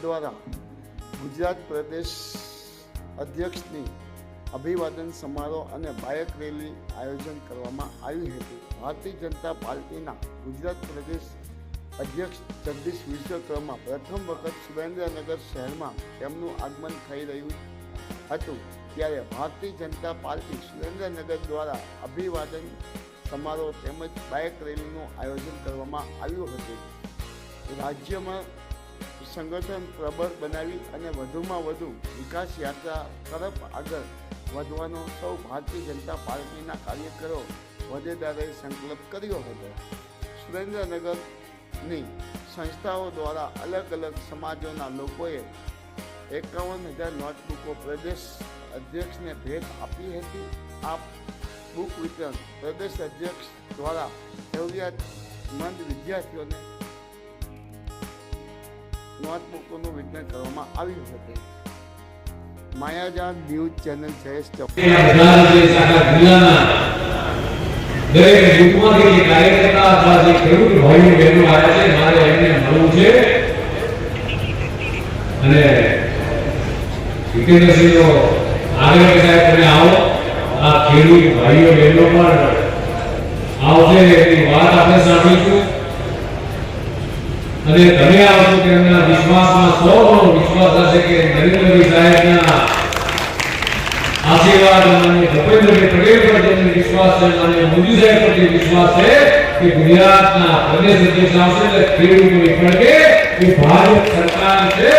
દ્વારા ગુજરાત પ્રદેશ અધ્યક્ષની અભિવાદન સમારોહ અને બાયક રેલી આયોજન કરવામાં આવ્યું હતું. ભારતીય જનતા પાર્ટીના ગુજરાત પ્રદેશ અધ્યક્ષ જગદીશ વિશ્વકર્મા પ્રથમ વખત સુરેન્દ્રનગર શહેરમાં તેમનું આગમન થઈ રહ્યું હતું. ત્યારે ભારતીય જનતા પાર્ટી સુરેન્દ્રનગર દ્વારા અભિવાદન સમારોહ તેમજ બાઇક રેલીનું આયોજન કરવામાં આવ્યું હતું. રાજ્યમાં સંગઠન પ્રબળ બનાવી અને વધુમાં વધુ વિકાસ યાત્રા તરફ આગળ વધવાનો સૌ ભારતીય જનતા પાર્ટીના કાર્યકરો હોદ્દેદારોએ સંકલ્પ કર્યો હતો. સુરેન્દ્રનગરની સંસ્થાઓ દ્વારા અલગ અલગ સમાજોના લોકોએ એકાવન હજાર નોટબુકો પ્રદેશ અધ્યક્ષને ભેટ આપી હતી. આ બુક વિતરણ પ્રદેશ અધ્યક્ષ દ્વારા જરૂરિયાતમંદ વિદ્યાર્થીઓને નોટબુકોનું વિતરણ કરવામાં આવ્યું હતું માયાજાન ન્યૂઝ ચેનલ છે આવશે એની વાત આપણે સાંભળીશું. અને તમે આવશો એમના વિશ્વાસમાં સો ગણો વિશ્વાસ હશે કે નરેન્દ્રભાઈ સાહેબના આશીર્વાદ અને ભૂપેન્દ્રભાઈ પટેલ પર જેમને વિશ્વાસ છે, અને મોદી સાહેબ પર જે વિશ્વાસ છે કે ગુજરાતના પ્રદેશ અધ્યક્ષ આવશે એટલે ખેડૂતોની પડકે કે ભારત સરકાર છે